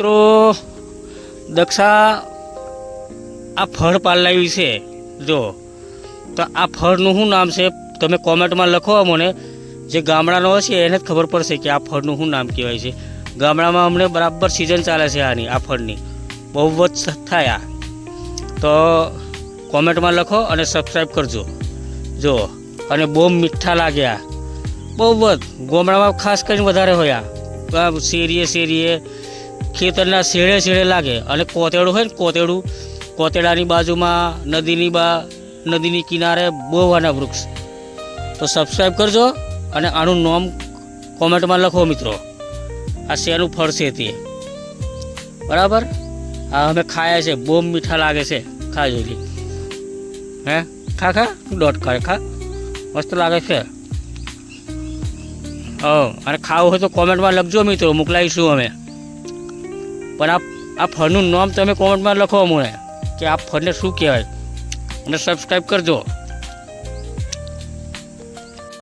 મિત્રો, દક્ષા, આ ફળ પાલાવ્યું છે. જો, તો આ ફળનું શું નામ છે? તમે કોમેન્ટમાં લખો મને જે ગામડાનો હશે એને જ ખબર પડશે કે આ ફળનું શું નામ કહેવાય છે. ગામડામાં અમને બરાબર સિઝન ચાલે છે આની, આ ફળની. બહુ જ થાય તો કોમેન્ટમાં લખો અને સબસ્ક્રાઈબ કરજો. જો, અને બહુ મીઠા લાગ્યા બહુ જ. ગામડામાં ખાસ કરીને વધારે હોય શેરીએ શેરીએ ખેતરના શેડે શેડે લાગે અને કોતેડું હોય ને કોતેડું, કોતેડાની બાજુમાં નદીની બા, નદીની કિનારે બહુ આના વૃક્ષ. તો સબસ્ક્રાઈબ કરજો અને આનું નામ કોમેન્ટમાં લખો મિત્રો. આ શેનું ફળ છે તે. બરાબર? આ અમે ખાયા છે, બહુ મીઠા લાગે છે. ખા જોઈએ હે? ખા ખા? દોઢ ખા ખા. મસ્ત લાગે છે. હા અને ખાવું હોય તો કોમેન્ટમાં લખજો મિત્રો, મોકલાવીશું અમે. પણ આ આ ફળનું નામ તમે કોમેન્ટમાં લખો મને કે આ ફળને શું કહેવાય. અને સબસ્ક્રાઈબ કરજો.